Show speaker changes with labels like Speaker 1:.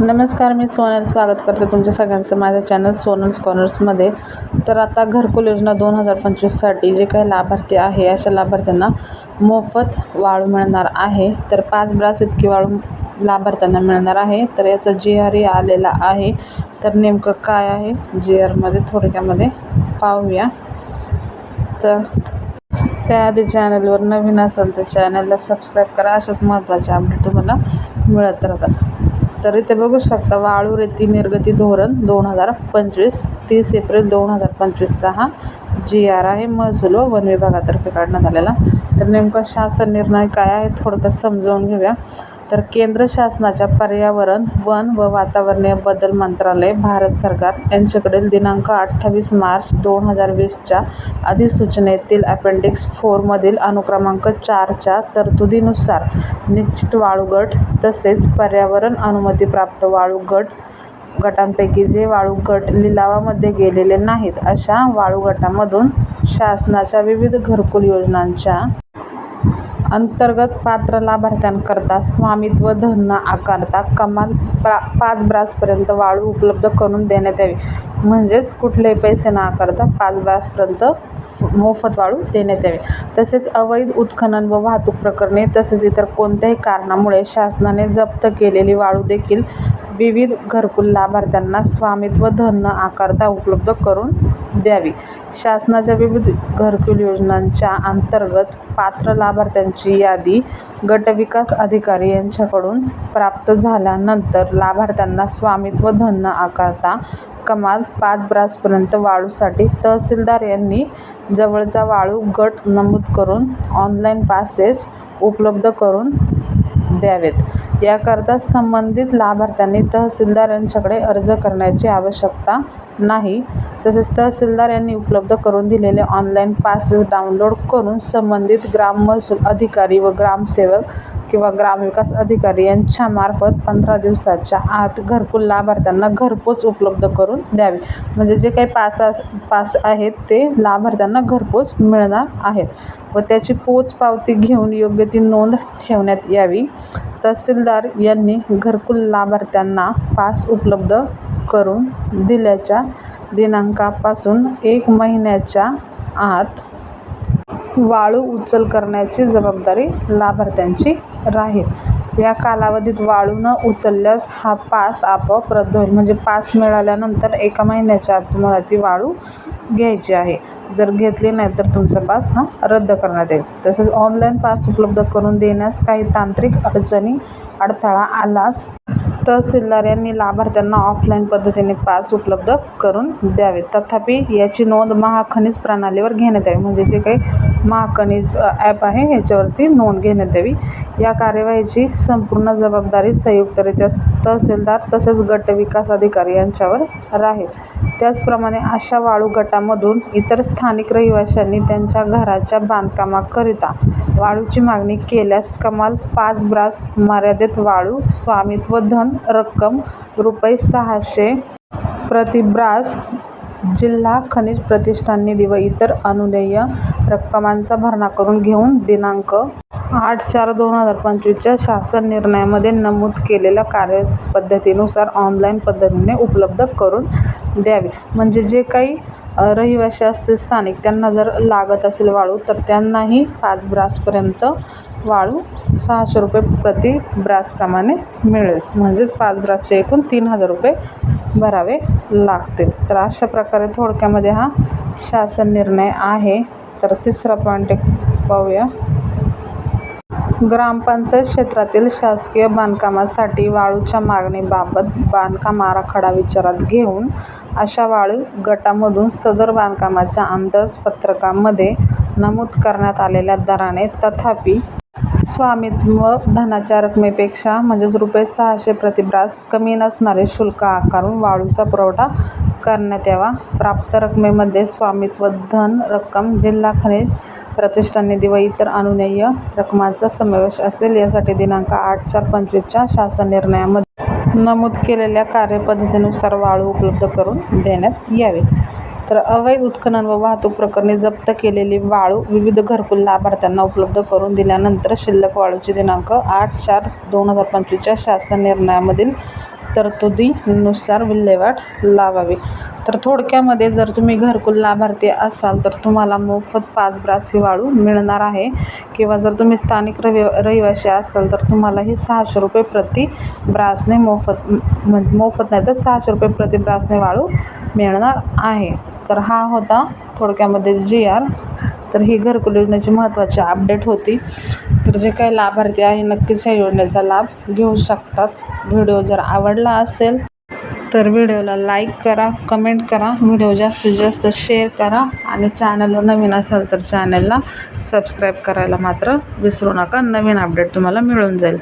Speaker 1: नमस्कार मी सोनल स्वागत करते तुमच्या सगळ्यांचं माझ्या चॅनल सोनल्स कॉर्नर्समध्ये तर आता घरकुल योजना दोन हजार पंचवीससाठी जे काही लाभार्थी आहे अशा लाभार्थ्यांना मोफत वाळू मिळणार आहे. तर पाच ब्रास इतकी वाळू लाभार्थ्यांना मिळणार आहे. तर याचा जी आर आरही आलेला आहे. तर नेमकं काय आहे जी आरमध्ये थोडक्यामध्ये पाहूया. तर त्याआधी चॅनलवर नवीन असेल तर चॅनलला सबस्क्राईब करा. अशाच महत्त्वाचे अपडेट तुम्हाला मिळत राहतात. तर इथे बघू शकता वाळू रेती निर्गती धोरण दोन हजार पंचवीस तीस एप्रिल दोन हजार पंचवीसचा हा जी आर आहे महसूल व वन विभागातर्फे काढण्यात आलेला. तर नेमका शासन निर्णय काय आहे थोडक्यात समजावून घेऊया. तर केंद्र शासनाच्या पर्यावरण वन व वातावरणीय बदल मंत्रालय भारत सरकार यांच्याकडील दिनांक अठ्ठावीस मार्च दोन हजार वीसच्या अधिसूचनेतील अपेंडिक्स फोरमधील अनुक्रमांक चारच्या तरतुदीनुसार निश्चित वाळूगट तसेच पर्यावरण अनुमतीप्राप्त वाळू गट गटांपैकी जे वाळू गट लिलावामध्ये गेलेले नाहीत अशा वाळूगटामधून शासनाच्या विविध घरकुल योजनांच्या अंतर्गत पात्र लाभार्थ्यांकरता स्वामित्व धन न आकारता कमाल प्रा पाच ब्रासपर्यंत वाळू उपलब्ध करून देण्यात यावी. म्हणजेच कुठलेही पैसे न आकारता पाच ब्रासपर्यंत मोफत वाळू देण्यात यावी. तसेच अवैध उत्खनन व वाहतूक प्रकरणे तसेच इतर कोणत्याही कारणामुळे शासनाने जप्त केलेली वाळू देखील विविध घरकुल लाभार्थ्यांना स्वामित्व धन आकारता उपलब्ध करून द्यावी. शासनाच्या विविध घरकुल योजनांच्या अंतर्गत पात्र लाभार्थ्यांची यादी गटविकास अधिकारी यांच्याकडून प्राप्त झाल्यानंतर लाभार्थ्यांना स्वामित्व धन आकारता कमाल पाच ब्रासपर्यंत वाळूसाठी तहसीलदार यांनी जवळचा वाळू गट नमूद करून ऑनलाईन पासेस उपलब्ध करून द्यावेत. याकरता संबंधित लाभार्थ्यांनी तहसीलदार यांच्याकडे अर्ज करण्याची आवश्यकता नाही तसेच तहसीलदार यांनी उपलब्ध करून दिलेले ऑनलाईन पासेस डाउनलोड करून संबंधित ग्राम महसूल अधिकारी व ग्रामसेवक किंवा ग्रामविकास अधिकारी यांच्यामार्फत पंधरा दिवसाच्या आत घरकुल लाभार्थ्यांना घरपोच उपलब्ध करून द्यावी. म्हणजे जे काही पास पास आहेत ते लाभार्थ्यांना घरपोच मिळणार आहेत व त्याची पोच पावती घेऊन योग्य ती नोंद ठेवण्यात यावी. तहसीलदार यांनी घरकुल लाभार्थ्यांना पास उपलब्ध करून दिल्याच्या दिनांकापासून एक महिन्याच्या आत वाळू उचल करण्याची जबाबदारी लाभार्थ्यांची राहील. या कालावधीत वाळू न उचलल्यास हा पास आपोआप रद्द होईल. म्हणजे पास मिळाल्यानंतर एका महिन्याच्या आत तुम्हाला ती वाळू घ्यायची आहे. जर घेतली नाही तर तुमचा पास हा रद्द करण्यात येईल. तसेच ऑनलाईन पास उपलब्ध करून देण्यास काही तांत्रिक अडचणी अडथळा आलास तहसीलदार यांनी लाभार्थ्यांना ऑफलाईन पद्धतीने पास उपलब्ध करून द्यावे तथापि याची नोंद महाखनिज प्रणालीवर घेण्यात यावी. म्हणजे जे काही महाखनिज ॲप आहे याच्यावरती नोंद घेण्यात यावी. या कार्यवाहीची संपूर्ण जबाबदारी संयुक्तरित्या तहसीलदार तसेच गट विकास अधिकारी यांच्यावर राहील. त्याचप्रमाणे अशा वाळू गटामधून इतर स्थानिक रहिवाशांनी त्यांच्या घराच्या बांधकामाकरिता वाळूची मागणी केल्यास कमाल पाच ब्रास मर्यादेत वाळू स्वामित्व धन रक्कम रुपये सहाशे प्रतिब्रास जिल्हा खनिज प्रतिष्ठानने दिव व इतर अनुदेय रक्कमांचा भरणा करून घेऊन दिनांक आठ चार दोन हजार पंचवीसच्या शासन निर्णयामध्ये नमूद केलेल्या कार्यपद्धतीनुसार ऑनलाईन पद्धतीने उपलब्ध करून द्यावी. म्हणजे जे काही रहिवाशी असतील स्थानिक त्यांना जर लागत असेल वाळू तर त्यांनाही पाच ब्रासपर्यंत वाळू सहाशे रुपये प्रति ब्रासप्रमाणे मिळेल. म्हणजेच पाच ब्रासचे एकूण तीन हजार रुपये भरावे लागतील. तर अशा प्रकारे थोडक्यामध्ये हा शासन निर्णय आहे. तर तिसरा पॉईंट एक पाहूया. ग्रामपंचायत क्षेत्रातील शासकीय बांधकामासाठी वाळूच्या मागणीबाबत बांधकाम आराखडा विचारात घेऊन अशा वाळू गटामधून सदर बांधकामाच्या अंदाजपत्रकामध्ये नमूद करण्यात आलेल्या दराने तथापि स्वामित्व धनाच्या रकमेपेक्षा म्हणजेच रुपये सहाशे प्रतिब्रास कमी नसणारे शुल्क आकारून वाळूचा पुरवठा करण्यात यावा. प्राप्त रकमेमध्ये स्वामित्व धन रक्कम जिल्हा खनिज प्रतिष्ठान निधी व इतर अनुनेय रकमांचा समावेश असेल यासाठी दिनांक आठ चार पंचवीसच्या शासन निर्णयामध्ये नमूद केलेल्या कार्यपद्धतीनुसार वाळू उपलब्ध करून देण्यात यावी. तर अवैध उत्खनन व वाहतूक प्रकरणी जप्त केलेली वाळू विविध घरकुल लाभार्थ्यांना उपलब्ध करून दिल्यानंतर शिल्लक वाळूचे दिनांक आठ चार दोन हजार पंचवीसच्या शासन निर्णयामधील तरतुदीनुसार विल्हेवाट लावावी. तर थोडक्यामध्ये जर तुम्ही घरकुल लाभार्थी असाल तर तुम्हाला मोफत पाच ब्रास ही वाळू मिळणार आहे. किंवा जर तुम्ही स्थानिक रवि रहिवासी असाल तर तुम्हाला ही सहाशे रुपये प्रति ब्रासने मोफत म मोफत नाही तर सहाशे रुपये प्रति ब्रासने वाळू मिळणार आहे. तर हा होता थोडक्यामध्ये जी आर तर ही घरकुल योजनेची महत्त्वाची अपडेट होती. तर जे काही लाभार्थी आहे नक्कीच ह्या योजनेचा लाभ घेऊ शकतात. व्हिडिओ जर आवडला असेल तर व्हिडिओला लाईक करा कमेंट करा. व्हिडिओ जास्तीत जास्त शेअर करा. आणि चॅनलवर नवीन असाल तर चॅनलला सबस्क्राईब करायला मात्र विसरू नका. नवीन अपडेट तुम्हाला मिळून जाईल.